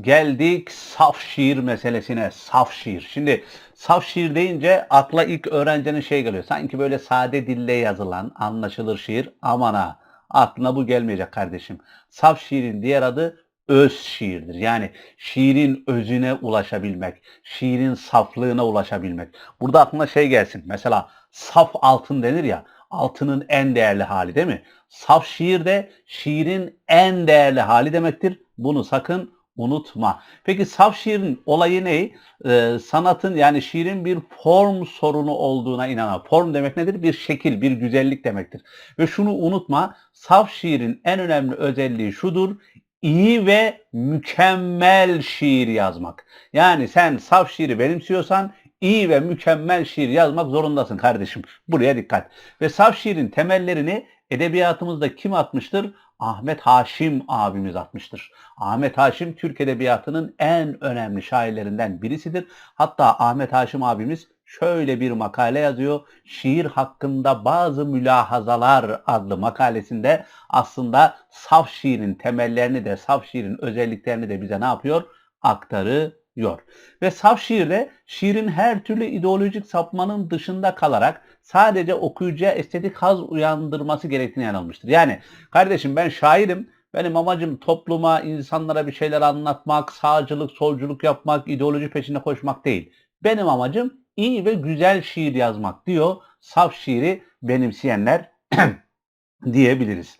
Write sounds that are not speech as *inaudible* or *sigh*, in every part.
geldik saf şiir meselesine. Saf şiir. Şimdi saf şiir deyince akla ilk öğrencinin şey geliyor. Sanki böyle sade dille yazılan anlaşılır şiir. Aman ha aklına bu gelmeyecek kardeşim. Saf şiirin diğer adı öz şiirdir. Yani şiirin özüne ulaşabilmek, şiirin saflığına ulaşabilmek. Burada aklına şey gelsin. Mesela saf altın denir ya, altının en değerli hali değil mi? Saf şiir de şiirin en değerli hali demektir. Bunu sakın unutma. Peki saf şiirin olayı ne? Ee, sanatın yani şiirin bir form sorunu olduğuna inanan. Form demek nedir? Bir şekil, bir güzellik demektir. Ve şunu unutma, saf şiirin en önemli özelliği şudur. İyi ve mükemmel şiir yazmak. Yani sen saf şiiri benimsiyorsan iyi ve mükemmel şiir yazmak zorundasın kardeşim. Buraya dikkat. Ve saf şiirin temellerini edebiyatımızda kim atmıştır? Ahmet Haşim abimiz atmıştır. Ahmet Haşim Türk Edebiyatı'nın en önemli şairlerinden birisidir. Hatta Ahmet Haşim abimiz şöyle bir makale yazıyor. Şiir hakkında bazı mülahazalar adlı makalesinde aslında saf şiirin temellerini de saf şiirin özelliklerini de bize ne yapıyor? Aktarıyor. Ve saf şiirde şiirin her türlü ideolojik sapmanın dışında kalarak sadece okuyucuya estetik haz uyandırması gerektiğini yanılmıştır. Yani kardeşim ben şairim, benim amacım topluma, insanlara bir şeyler anlatmak, sağcılık, solculuk yapmak, ideoloji peşinde koşmak değil. Benim amacım iyi ve güzel şiir yazmak diyor. Saf şiiri benimseyenler *clears throat* diyebiliriz.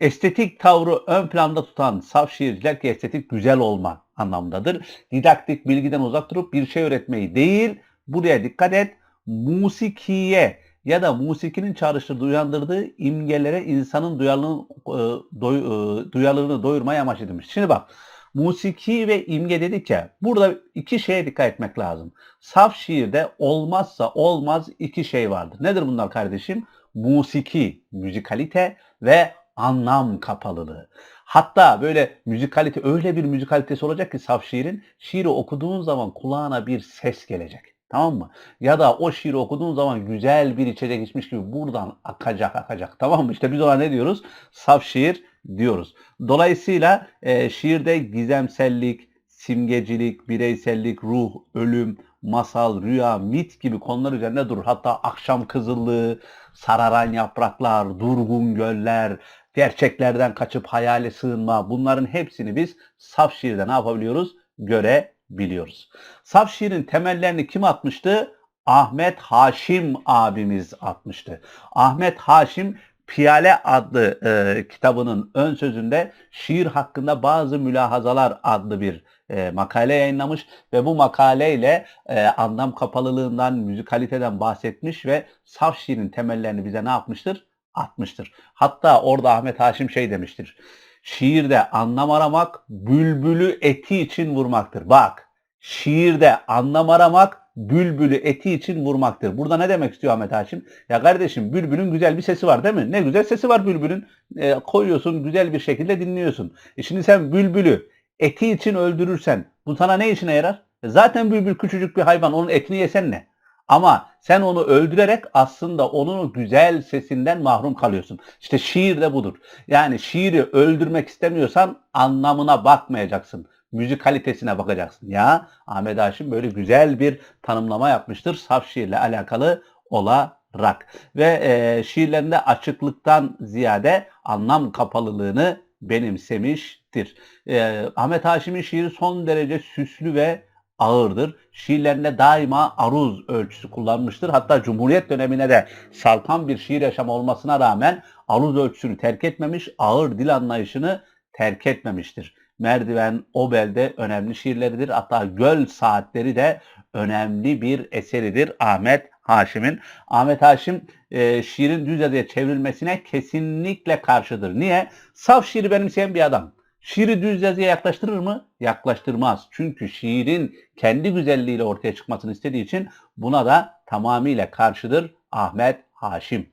Estetik tavrı ön planda tutan saf şiirciler ki estetik güzel olma anlamdadır. Didaktik bilgiden uzak durup bir şey öğretmeyi değil, buraya dikkat et, musikiye ya da musikinin çağrıştırdığı, uyandırdığı imgelere insanın duyarlılığını, e, doy, e, duyarlılığını doyurmaya amaç edilmiş. Şimdi bak, musiki ve imge dedik ya, burada iki şeye dikkat etmek lazım. Saf şiirde olmazsa olmaz iki şey vardır. Nedir bunlar kardeşim? Musiki, müzikalite ve anlam kapalılığı. Hatta böyle müzikalite öyle bir müzikalitesi olacak ki saf şiirin şiiri okuduğun zaman kulağına bir ses gelecek. Tamam mı? Ya da o şiiri okuduğun zaman güzel bir içecek içmiş gibi buradan akacak akacak. Tamam mı? İşte biz ona ne diyoruz? Saf şiir diyoruz. Dolayısıyla e, şiirde gizemsellik, simgecilik, bireysellik, ruh, ölüm, masal, rüya, mit gibi konular üzerinde durur. Hatta akşam kızıllığı, sararan yapraklar, durgun göller, gerçeklerden kaçıp hayale sığınma bunların hepsini biz saf şiirde ne yapabiliyoruz? Görebiliyoruz. Saf şiirin temellerini kim atmıştı? Ahmet Haşim abimiz atmıştı. Ahmet Haşim Piyale adlı e, kitabının ön sözünde şiir hakkında bazı mülahazalar adlı bir e, makale yayınlamış ve bu makaleyle e, anlam kapalılığından, müzikaliteden bahsetmiş ve saf şiirin temellerini bize ne yapmıştır? Atmıştır. Hatta orada Ahmet Haşim şey demiştir. Şiirde anlam aramak bülbülü eti için vurmaktır. Bak şiirde anlam aramak bülbülü eti için vurmaktır. Burada ne demek istiyor Ahmet Haşim? Ya kardeşim bülbülün güzel bir sesi var değil mi? Ne güzel sesi var bülbülün. E, koyuyorsun güzel bir şekilde dinliyorsun. E şimdi sen bülbülü eti için öldürürsen bu sana ne işine yarar? E zaten bülbül küçücük bir hayvan onun etini yesen ne? Ama sen onu öldürerek aslında onun güzel sesinden mahrum kalıyorsun. İşte şiir de budur. Yani şiiri öldürmek istemiyorsan anlamına bakmayacaksın. Müzik kalitesine bakacaksın. Ya Ahmet Haşim böyle güzel bir tanımlama yapmıştır saf şiirle alakalı olarak. Ve e, şiirlerinde açıklıktan ziyade anlam kapalılığını benimsemiştir. E, Ahmet Haşim'in şiiri son derece süslü ve ağırdır. Şiirlerinde daima aruz ölçüsü kullanmıştır. Hatta Cumhuriyet dönemine de salkan bir şiir yaşamı olmasına rağmen aruz ölçüsünü terk etmemiş, ağır dil anlayışını terk etmemiştir. Merdiven, Obel'de önemli şiirleridir. Hatta Göl Saatleri de önemli bir eseridir Ahmet Haşim'in. Ahmet Haşim e, şiirin düz yazıya çevrilmesine kesinlikle karşıdır. Niye? Saf şiiri benimseyen bir adam. Şiiri düz yazıya yaklaştırır mı? Yaklaştırmaz. Çünkü şiirin kendi güzelliğiyle ortaya çıkmasını istediği için buna da tamamıyla karşıdır Ahmet Haşim.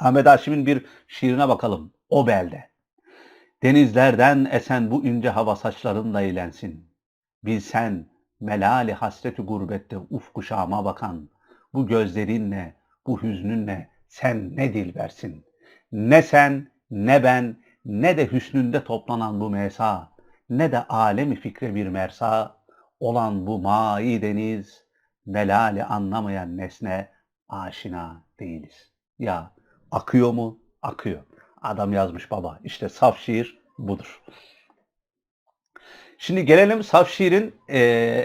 Ahmet Haşim'in bir şiirine bakalım. O belde. Denizlerden esen bu ince hava saçlarınla eğlensin. Bilsen melali hasreti gurbette ufku şama bakan. Bu gözlerinle, bu hüznünle sen ne dil versin. Ne sen, ne ben, ne de hüsnünde toplanan bu mesa. ne de alemi fikre bir mersa olan bu mai deniz melali anlamayan nesne aşina değiliz. Ya akıyor mu? Akıyor. Adam yazmış baba. İşte saf şiir budur. Şimdi gelelim saf şiirin e,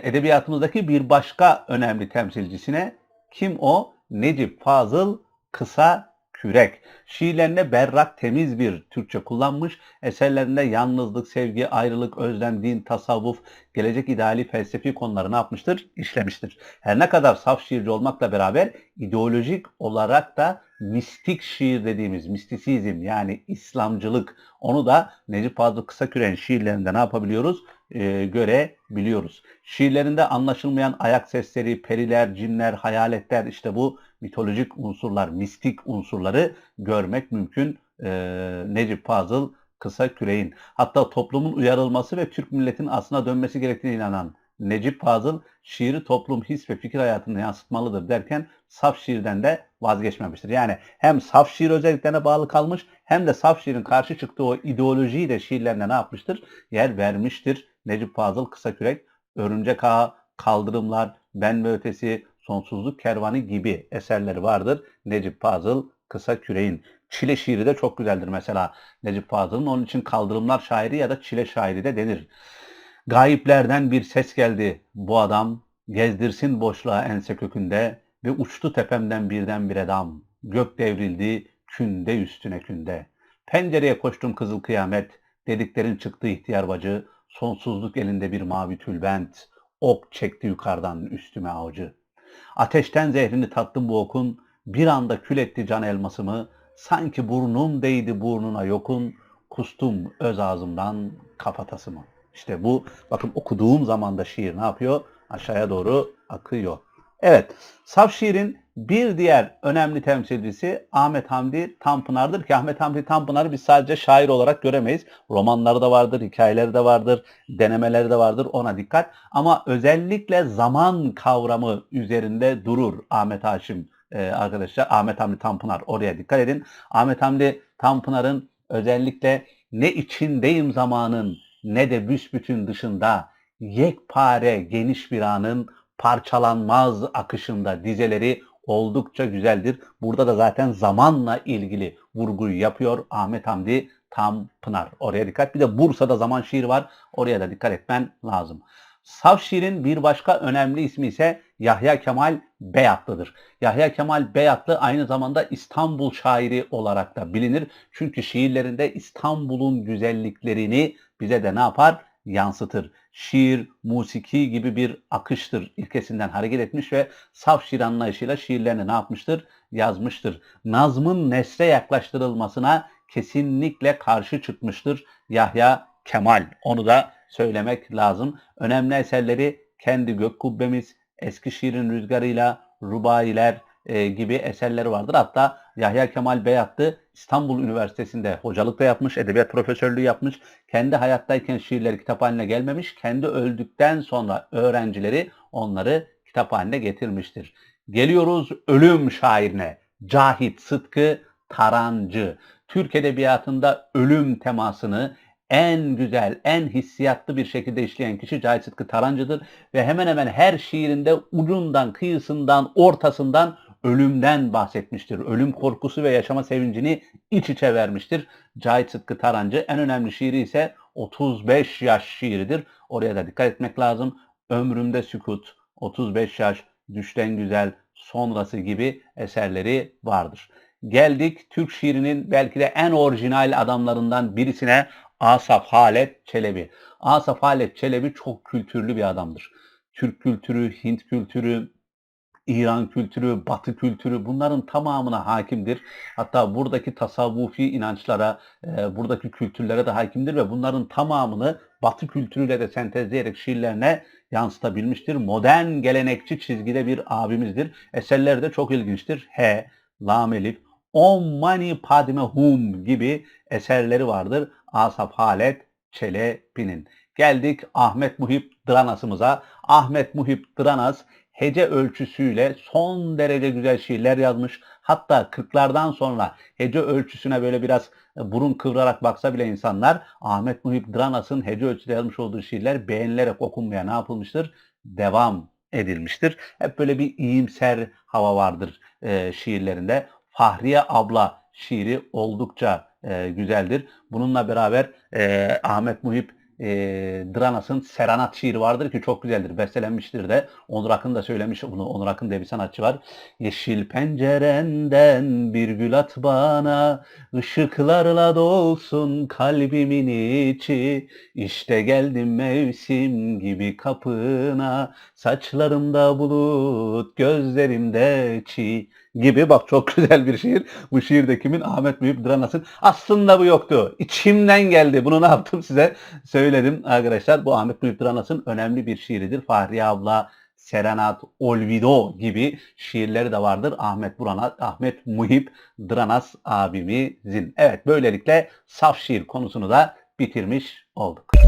edebiyatımızdaki bir başka önemli temsilcisine. Kim o? Necip Fazıl Kısa Kürek. Şiirlerinde berrak, temiz bir Türkçe kullanmış. Eserlerinde yalnızlık, sevgi, ayrılık, özlem, din, tasavvuf, gelecek ideali, felsefi konuları ne yapmıştır? İşlemiştir. Her ne kadar saf şiirci olmakla beraber ideolojik olarak da mistik şiir dediğimiz mistisizm yani İslamcılık onu da Necip Fazıl Kısaküren şiirlerinde ne yapabiliyoruz? Ee, görebiliyoruz. Şiirlerinde anlaşılmayan ayak sesleri, periler, cinler, hayaletler işte bu mitolojik unsurlar, mistik unsurları görmek mümkün e, Necip Fazıl Kısa Küreğin. Hatta toplumun uyarılması ve Türk milletin aslına dönmesi gerektiğine inanan Necip Fazıl şiiri toplum his ve fikir hayatında yansıtmalıdır derken saf şiirden de vazgeçmemiştir. Yani hem saf şiir özelliklerine bağlı kalmış hem de saf şiirin karşı çıktığı o ideolojiyi de şiirlerine ne yapmıştır? Yer vermiştir. Necip Fazıl Kısakürek, Örümcek Ağa, Kaldırımlar, Ben ve Ötesi, Sonsuzluk Kervanı gibi eserleri vardır. Necip Fazıl Kısa Küreğin. Çile şiiri de çok güzeldir mesela Necip Fazıl'ın. Onun için kaldırımlar şairi ya da çile şairi de denir. Gayiplerden bir ses geldi. Bu adam gezdirsin boşluğa ense kökünde ve uçtu tepemden birden bir adam. Gök devrildi künde üstüne künde. Pencereye koştum kızıl kıyamet. Dediklerin çıktı ihtiyar bacı. Sonsuzluk elinde bir mavi tülbent. Ok çekti yukarıdan üstüme avcı. Ateşten zehrini tattım bu okun. Bir anda kül etti can elmasımı. Sanki burnum değdi burnuna yokun. Kustum öz ağzımdan kafatasımı. İşte bu bakın okuduğum zaman da şiir ne yapıyor? Aşağıya doğru akıyor. Evet, saf şiirin bir diğer önemli temsilcisi Ahmet Hamdi Tanpınar'dır ki Ahmet Hamdi Tanpınar'ı biz sadece şair olarak göremeyiz. Romanları da vardır, hikayeleri de vardır, denemeleri de vardır ona dikkat. Ama özellikle zaman kavramı üzerinde durur Ahmet Haşim e, arkadaşlar. Ahmet Hamdi Tanpınar oraya dikkat edin. Ahmet Hamdi Tanpınar'ın özellikle ne içindeyim zamanın ne de büsbütün dışında yekpare geniş bir anın parçalanmaz akışında dizeleri oldukça güzeldir. Burada da zaten zamanla ilgili vurguyu yapıyor Ahmet Hamdi Tanpınar. Oraya dikkat. Bir de Bursa'da zaman şiir var. Oraya da dikkat etmen lazım. Saf şiirin bir başka önemli ismi ise Yahya Kemal Beyatlı'dır. Yahya Kemal Beyatlı aynı zamanda İstanbul şairi olarak da bilinir. Çünkü şiirlerinde İstanbul'un güzelliklerini bize de ne yapar? Yansıtır. Şiir, musiki gibi bir akıştır ilkesinden hareket etmiş ve saf şiir anlayışıyla şiirlerini ne yapmıştır? Yazmıştır. Nazmın nesre yaklaştırılmasına kesinlikle karşı çıkmıştır Yahya Kemal. Onu da söylemek lazım. Önemli eserleri Kendi Gök Kubbemiz, Eskişehir'in Rüzgarıyla, Rubailer e, gibi eserleri vardır. Hatta Yahya Kemal Beyatlı İstanbul Üniversitesi'nde hocalık da yapmış, edebiyat profesörlüğü yapmış. Kendi hayattayken şiirleri kitap haline gelmemiş. Kendi öldükten sonra öğrencileri onları kitap haline getirmiştir. Geliyoruz ölüm şairine. Cahit Sıtkı Tarancı. Türk Edebiyatı'nda ölüm temasını en güzel, en hissiyatlı bir şekilde işleyen kişi Cahit Sıtkı Tarancı'dır. Ve hemen hemen her şiirinde ucundan, kıyısından, ortasından ölümden bahsetmiştir. Ölüm korkusu ve yaşama sevincini iç içe vermiştir. Cahit Sıtkı Tarancı en önemli şiiri ise 35 yaş şiiridir. Oraya da dikkat etmek lazım. Ömrümde sükut, 35 yaş, düşten güzel, sonrası gibi eserleri vardır. Geldik Türk şiirinin belki de en orijinal adamlarından birisine Asaf Halet Çelebi. Asaf Halet Çelebi çok kültürlü bir adamdır. Türk kültürü, Hint kültürü, İran kültürü, Batı kültürü bunların tamamına hakimdir. Hatta buradaki tasavvufi inançlara, e, buradaki kültürlere de hakimdir ve bunların tamamını Batı kültürüyle de sentezleyerek şiirlerine yansıtabilmiştir. Modern gelenekçi çizgide bir abimizdir. Eserleri de çok ilginçtir. He, Lam Elif, Om Mani Padme Hum gibi eserleri vardır. Asaf Halet Çelebi'nin. Geldik Ahmet Muhip Dranas'ımıza. Ahmet Muhip Dranas hece ölçüsüyle son derece güzel şiirler yazmış. Hatta 40'lardan sonra hece ölçüsüne böyle biraz e, burun kıvırarak baksa bile insanlar Ahmet Muhip Dranas'ın hece ölçüde yazmış olduğu şiirler beğenilerek okunmaya ne yapılmıştır? Devam edilmiştir. Hep böyle bir iyimser hava vardır e, şiirlerinde. Fahriye abla şiiri oldukça e, güzeldir. Bununla beraber e, Ahmet Muhip e, Dranas'ın Serenat şiiri vardır ki çok güzeldir. Bestelenmiştir de. Onur Akın da söylemiş bunu. Onur Akın diye bir sanatçı var. Yeşil pencerenden bir gül at bana, ışıklarla dolsun kalbimin içi. İşte geldim mevsim gibi kapına, saçlarımda bulut, gözlerimde çiğ gibi. Bak çok *laughs* güzel bir şiir. Bu şiir de kimin? Ahmet Büyük Dranas'ın. Aslında bu yoktu. İçimden geldi. Bunu ne yaptım *laughs* size söyledim arkadaşlar. Bu Ahmet Büyük Dranas'ın önemli bir şiiridir. Fahriye abla, Serenat, Olvido gibi şiirleri de vardır. Ahmet Burana, Ahmet Muhip Dranas abimizin. Evet böylelikle saf şiir konusunu da bitirmiş olduk.